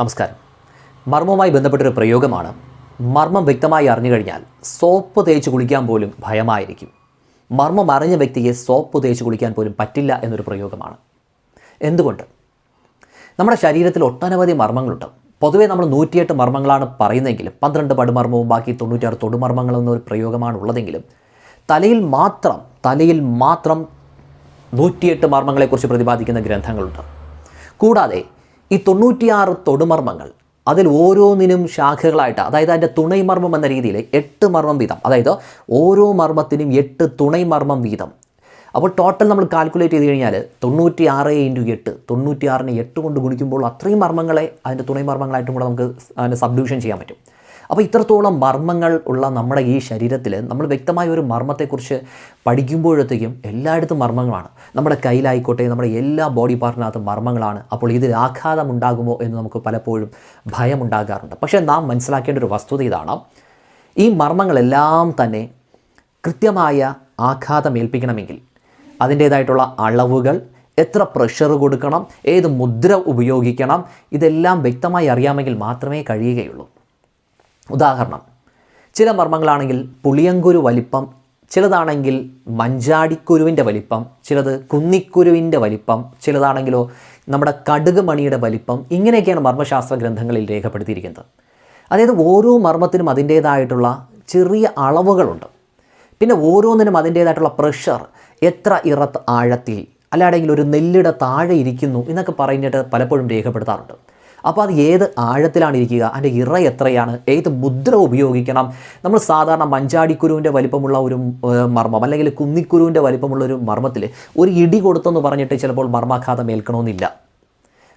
നമസ്കാരം. മർമ്മവുമായി ബന്ധപ്പെട്ടൊരു പ്രയോഗമാണ്. മർമ്മം വ്യക്തമായി അറിഞ്ഞു കഴിഞ്ഞാൽ സോപ്പ് തേച്ച് കുളിക്കാൻ പോലും ഭയമായിരിക്കും. മർമ്മം അറിഞ്ഞ വ്യക്തിയെ സോപ്പ് തേച്ച് കുളിക്കാൻ പോലും പറ്റില്ല എന്നൊരു പ്രയോഗമാണ്. എന്തുകൊണ്ട്? നമ്മുടെ ശരീരത്തിൽ ഒട്ടനവധി മർമ്മങ്ങളുണ്ട്. പൊതുവേ നമ്മൾ നൂറ്റിയെട്ട് മർമ്മങ്ങളാണ് പറയുന്നതെങ്കിലും പന്ത്രണ്ട് പടുമർമ്മവും ബാക്കി തൊണ്ണൂറ്റാറ് തൊടുമർമ്മങ്ങളും എന്നൊരു പ്രയോഗമാണ് ഉള്ളതെങ്കിലും തലയിൽ മാത്രം തലയിൽ മാത്രം നൂറ്റിയെട്ട് മർമ്മങ്ങളെക്കുറിച്ച് പ്രതിപാദിക്കുന്ന ഗ്രന്ഥങ്ങളുണ്ട്. കൂടാതെ ഈ തൊണ്ണൂറ്റിയാറ് തൊടുമർമ്മങ്ങൾ അതിൽ ഓരോന്നിനും ശാഖകളായിട്ട് അതായത് അതിന്റെ തുണൈമർമ്മം എന്ന രീതിയിൽ എട്ട് മർമ്മം വീതം. അതായത് ഓരോ മർമ്മത്തിനും എട്ട് തുണൈമർമ്മം വീതം. അപ്പോൾ ടോട്ടൽ നമ്മൾ കാൽക്കുലേറ്റ് ചെയ്ത് കഴിഞ്ഞാൽ തൊണ്ണൂറ്റി ആറ് ഇന്റു എട്ട് തൊണ്ണൂറ്റി എട്ട് കൊണ്ട് ഗുണിക്കുമ്പോൾ അത്രയും മർമ്മങ്ങളെ അതിന്റെ തുണൈ മർമ്മങ്ങളായിട്ടും കൂടെ നമുക്ക് അതിന്റെ സബ്ഡിവിഷൻ ചെയ്യാൻ പറ്റും. അപ്പോൾ ഇത്രത്തോളം മർമ്മങ്ങൾ ഉള്ള നമ്മുടെ ഈ ശരീരത്തിൽ നമ്മൾ വ്യക്തമായ ഒരു മർമ്മത്തെക്കുറിച്ച് പഠിക്കുമ്പോഴത്തേക്കും എല്ലായിടത്തും മർമ്മങ്ങളാണ്. നമ്മുടെ കയ്യിലായിക്കോട്ടെ നമ്മുടെ എല്ലാ ബോഡി പാർട്ടിനകത്തും മർമ്മങ്ങളാണ്. അപ്പോൾ ഇതിൽ ആഘാതം ഉണ്ടാകുമോ എന്ന് നമുക്ക് പലപ്പോഴും ഭയമുണ്ടാകാറുണ്ട്. പക്ഷേ നാം മനസ്സിലാക്കേണ്ട ഒരു വസ്തുത ഇതാണ്. ഈ മർമ്മങ്ങളെല്ലാം തന്നെ കൃത്യമായ ആഘാതം ഏൽപ്പിക്കണമെങ്കിൽ അതിന്റേതായിട്ടുള്ള അളവുകൾ എത്ര പ്രഷർ കൊടുക്കണം ഏത് മുദ്ര ഉപയോഗിക്കണം ഇതെല്ലാം വ്യക്തമായി അറിയാമെങ്കിൽ മാത്രമേ കഴിയുകയുള്ളൂ. ഉദാഹരണം ചില മർമ്മങ്ങളാണെങ്കിൽ പുളിയങ്കുരു വലിപ്പം ചിലതാണെങ്കിൽ മഞ്ചാടിക്കുരുവിന്റെ വലിപ്പം ചിലത് കുന്നിക്കുരുവിന്റെ വലിപ്പം ചിലതാണെങ്കിലോ നമ്മുടെ കടുക് മണിയുടെ വലിപ്പം ഇങ്ങനെയൊക്കെയാണ് മർമ്മശാസ്ത്ര ഗ്രന്ഥങ്ങളിൽ രേഖപ്പെടുത്തിയിരിക്കുന്നത്. അതായത് ഓരോ മർമ്മത്തിനും അതിന്റേതായിട്ടുള്ള ചെറിയ അളവുകളുണ്ട്. പിന്നെ ഓരോന്നിനും അതിന്റേതായിട്ടുള്ള പ്രഷർ എത്ര ഇറത്ത് ആഴത്തിൽ അല്ലാടെങ്കിൽ ഒരു നെല്ലിട താഴെ ഇരിക്കുന്നു എന്നൊക്കെ പറഞ്ഞിട്ട് പലപ്പോഴും രേഖപ്പെടുത്താറുണ്ട്. അപ്പോൾ അത് ഏത് ആഴത്തിലാണ് ഇരിക്കുക? അതിന്റെ ഇറ എത്രയാണ്? ഏത് മുദ്ര ഉപയോഗിക്കണം? നമ്മൾ സാധാരണ മഞ്ചാടിക്കുരുവിന്റെ വലിപ്പമുള്ള ഒരു മർമ്മം അല്ലെങ്കിൽ കുന്നിക്കുരുവിന്റെ വലിപ്പമുള്ള ഒരു മർമ്മത്തിൽ ഒരു ഇടി കൊടുത്തെന്ന് പറഞ്ഞിട്ട് ചിലപ്പോൾ മർമാഘാതം ഏൽക്കണമെന്നില്ല.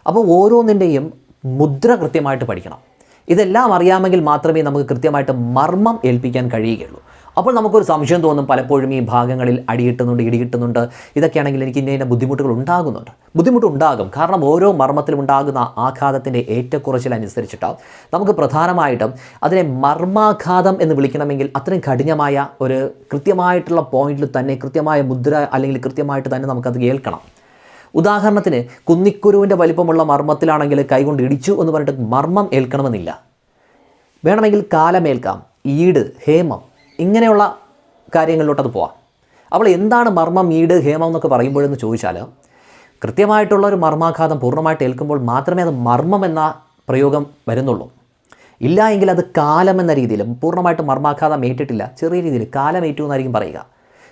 അപ്പോൾ ഓരോന്നിന്റെയും മുദ്ര കൃത്യമായിട്ട് പഠിക്കണം. ഇതെല്ലാം അറിയാമെങ്കിൽ മാത്രമേ നമുക്ക് കൃത്യമായിട്ട് മർമ്മം ഏൽപ്പിക്കാൻ കഴിയുകയുള്ളൂ. അപ്പോൾ നമുക്കൊരു സംശയം തോന്നും പലപ്പോഴും ഈ ഭാഗങ്ങളിൽ അടിയിട്ടുന്നുണ്ട് ഇടിയിട്ടുന്നുണ്ട് ഇതൊക്കെയാണെങ്കിൽ എനിക്ക് ഇന്ന ബുദ്ധിമുട്ടുകൾ ഉണ്ടാകുന്നുണ്ട്. ബുദ്ധിമുട്ടുണ്ടാകും കാരണം ഓരോ മർമ്മത്തിലും ഉണ്ടാകുന്ന ആഘാതത്തിന്റെ ഏറ്റക്കുറച്ചിലനുസരിച്ചിട്ടാണ് നമുക്ക് പ്രധാനമായിട്ടും അതിനെ മർമാഘാതം എന്ന് വിളിക്കണമെങ്കിൽ അത്രയും കഠിനമായ ഒരു കൃത്യമായിട്ടുള്ള പോയിന്റിൽ തന്നെ കൃത്യമായ മുദ്ര അല്ലെങ്കിൽ കൃത്യമായിട്ട് തന്നെ നമുക്കത് കേൾക്കണം. ഉദാഹരണത്തിന് കുന്നിക്കുരുവിന്റെ വലിപ്പമുള്ള മർമ്മത്തിലാണെങ്കിൽ കൈകൊണ്ട് ഇടിച്ചു എന്ന് പറഞ്ഞിട്ട് മർമ്മം ഏൽക്കണമെന്നില്ല. വേണമെങ്കിൽ കാലമേൽക്കാം. ഈട് ഹേമം ഇങ്ങനെയുള്ള കാര്യങ്ങളിലോട്ട് അത് പോവാം. അപ്പോൾ എന്താണ് മർമ്മം ഈട് ഹേമം എന്നൊക്കെ പറയുമ്പോഴെന്ന് ചോദിച്ചാൽ കൃത്യമായിട്ടുള്ള ഒരു മർമാഘാതം പൂർണമായിട്ട് ഏൽക്കുമ്പോൾ മാത്രമേ അത് മർമ്മം എന്ന പ്രയോഗം വരുന്നുള്ളൂ. ഇല്ല എങ്കിൽ അത് കാലം എന്ന രീതിയിൽ പൂർണമായിട്ട് മർമാഘാതം ഏറ്റിട്ടില്ല ചെറിയ രീതിയിൽ കാലം ഏറ്റു എന്നായിരിക്കും പറയുക.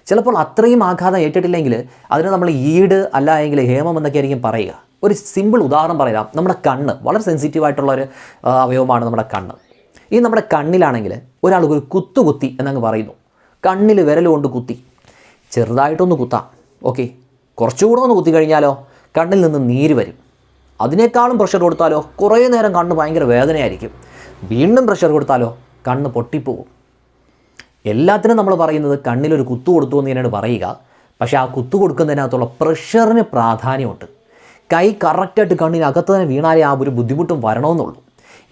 ചിലപ്പോൾ അത്രയും ആഘാതം ഏറ്റിട്ടില്ലെങ്കിൽ അതിന് നമ്മൾ ഈട് അല്ല എങ്കിൽ ഹേമം എന്നൊക്കെ ആയിരിക്കും പറയുക. ഒരു സിമ്പിൾ ഉദാഹരണം പറയാം. നമ്മുടെ കണ്ണ് വളരെ സെൻസിറ്റീവ് ആയിട്ടുള്ള ഒരു അവയവമാണ് നമ്മുടെ കണ്ണ്. ഈ നമ്മുടെ കണ്ണിലാണെങ്കിൽ ഒരാൾ ഒരു കുത്തു കുത്തി എന്നങ്ങ് പറയുന്നു. കണ്ണിൽ വിരൽ കൊണ്ട് കുത്തി. ചെറുതായിട്ടൊന്ന് കുത്താം. ഓക്കെ. കുറച്ചുകൂടെ ഒന്ന് കുത്തി കഴിഞ്ഞാലോ കണ്ണിൽ നിന്ന് നീര് വരും. അതിനേക്കാളും പ്രഷർ കൊടുത്താലോ കുറേ നേരം കണ്ണ് ഭയങ്കര വേദനയായിരിക്കും. വീണ്ടും പ്രഷർ കൊടുത്താലോ കണ്ണ് പൊട്ടിപ്പോവും എല്ലാത്തിനും നമ്മൾ പറയുന്നത് കണ്ണിലൊരു കുത്തു കൊടുത്തു എന്ന് തന്നെയാണ് പറയുക. പക്ഷേ ആ കുത്തു കൊടുക്കുന്നതിനകത്തുള്ള പ്രഷറിന് പ്രാധാന്യമുണ്ട്. കൈ കറക്റ്റായിട്ട് കണ്ണിനകത്ത് തന്നെ വീണാലേ ആ ഒരു ബുദ്ധിമുട്ടും വരണമെന്നുള്ളൂ.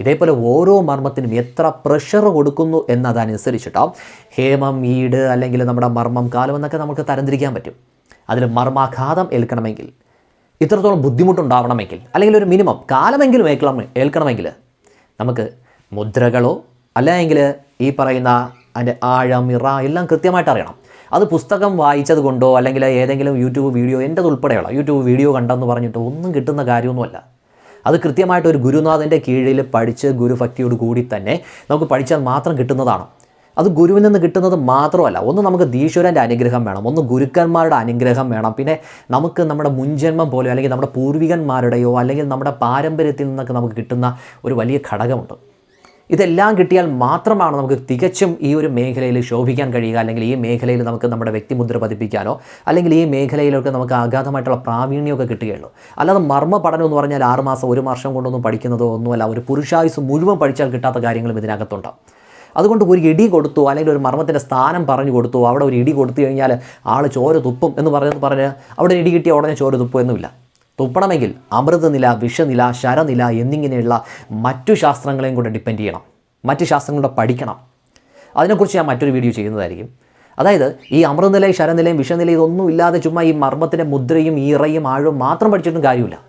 ഇതേപോലെ ഓരോ മർമ്മത്തിനും എത്ര പ്രഷർ കൊടുക്കുന്നു എന്നതനുസരിച്ചിട്ടോ ഹേമം ഈട് അല്ലെങ്കിൽ നമ്മുടെ മർമ്മം കാലം എന്നൊക്കെ നമുക്ക് തരംതിരിക്കാൻ പറ്റും. അതിൽ മർമാഘാതം ഏൽക്കണമെങ്കിൽ ഇത്രത്തോളം ബുദ്ധിമുട്ടുണ്ടാവണമെങ്കിൽ അല്ലെങ്കിൽ ഒരു മിനിമം കാലമെങ്കിലും ഏൽക്കണം ഏൽക്കണമെങ്കിൽ നമുക്ക് മുദ്രകളോ അല്ലെങ്കിൽ ഈ പറയുന്ന അതിന്റെ ആഴം ഇറ എല്ലാം കൃത്യമായിട്ട് അറിയണം. അത് പുസ്തകം വായിച്ചത് കൊണ്ടോ അല്ലെങ്കിൽ ഏതെങ്കിലും യൂട്യൂബ് വീഡിയോ എന്റെത് ഉൾപ്പെടെയുള്ള യൂട്യൂബ് വീഡിയോ കണ്ടെന്ന് പറഞ്ഞിട്ട് ഒന്നും കിട്ടുന്ന കാര്യമൊന്നുമല്ല. അത് കൃത്യമായിട്ട് ഒരു ഗുരുനാഥന്റെ കീഴിൽ പഠിച്ച് ഗുരുഭക്തിയോട് കൂടി തന്നെ നമുക്ക് പഠിച്ചാൽ മാത്രം കിട്ടുന്നതാണ്. അത് ഗുരുവിൽ നിന്ന് കിട്ടുന്നത് മാത്രമല്ല ഒന്ന് നമുക്ക് ഈശ്വരന്റെ അനുഗ്രഹം വേണം ഒന്ന് ഗുരുക്കന്മാരുടെ അനുഗ്രഹം വേണം. പിന്നെ നമുക്ക് നമ്മുടെ മുൻജന്മം പോലെയോ അല്ലെങ്കിൽ നമ്മുടെ പൂർവികന്മാരുടെയോ അല്ലെങ്കിൽ നമ്മുടെ പാരമ്പര്യത്തിൽ നിന്നൊക്കെ നമുക്ക് കിട്ടുന്ന ഒരു വലിയ ഘടകമുണ്ട്. ഇതെല്ലാം കിട്ടിയാൽ മാത്രമാണ് നമുക്ക് തികച്ചും ഈ ഒരു മേഖലയിൽ ശോഭിക്കാൻ കഴിയുക. അല്ലെങ്കിൽ ഈ മേഖലയിൽ നമുക്ക് നമ്മുടെ വ്യക്തിമുദ്ര പതിപ്പിക്കാനോ അല്ലെങ്കിൽ ഈ മേഖലയിലൊക്കെ നമുക്ക് അഗാധമായിട്ടുള്ള പ്രാവീണ്യമൊക്കെ കിട്ടുകയുള്ളൂ. അല്ലാതെ മർമ്മ പഠനം എന്ന് പറഞ്ഞാൽ ആറ് മാസം ഒരു വർഷം കൊണ്ടൊന്നും പഠിക്കുന്നതോ ഒന്നുമല്ല. ഒരു പുരുഷായുസ് മുഴുവൻ പഠിച്ചാൽ കിട്ടാത്ത കാര്യങ്ങളും ഇതിനകത്തുണ്ട്. അതുകൊണ്ട് ഒരു ഇടി കൊടുത്തു അല്ലെങ്കിൽ ഒരു മർമ്മത്തിന്റെ സ്ഥാനം പറഞ്ഞു കൊടുത്തു അവിടെ ഒരു ഇടി കൊടുത്തു കഴിഞ്ഞാൽ ആൾ ചോര തുപ്പും എന്ന് പറഞ്ഞു പറഞ്ഞ് അവിടെ ഇടി കിട്ടിയ ഉടനെ ചോര തുപ്പും എന്നുമില്ല. തുപ്പണമെങ്കിൽ അമൃതനില വിഷനില ശരനില എന്നിങ്ങനെയുള്ള മറ്റു ശാസ്ത്രങ്ങളെയും കൂടെ ഡിപ്പെൻഡ് ചെയ്യണം. മറ്റു ശാസ്ത്രങ്ങളുടെ പഠിക്കണം. അതിനെക്കുറിച്ച് ഞാൻ മറ്റൊരു വീഡിയോ ചെയ്യുന്നതായിരിക്കും. അതായത് ഈ അമൃതനിലയും ശരനിലയും വിഷനിലയും ഇതൊന്നും ഇല്ലാതെ ചുമ്മാ ഈ മർമ്മത്തിന്റെ മുദ്രയും ഈറയും ആഴവും മാത്രം പഠിച്ചിട്ടും കാര്യമില്ല.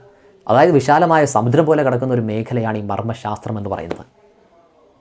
അതായത് വിശാലമായ സമുദ്രം പോലെ കിടക്കുന്ന ഒരു മേഖലയാണ് ഈ മർമ്മശാസ്ത്രം എന്ന് പറയുന്നത്.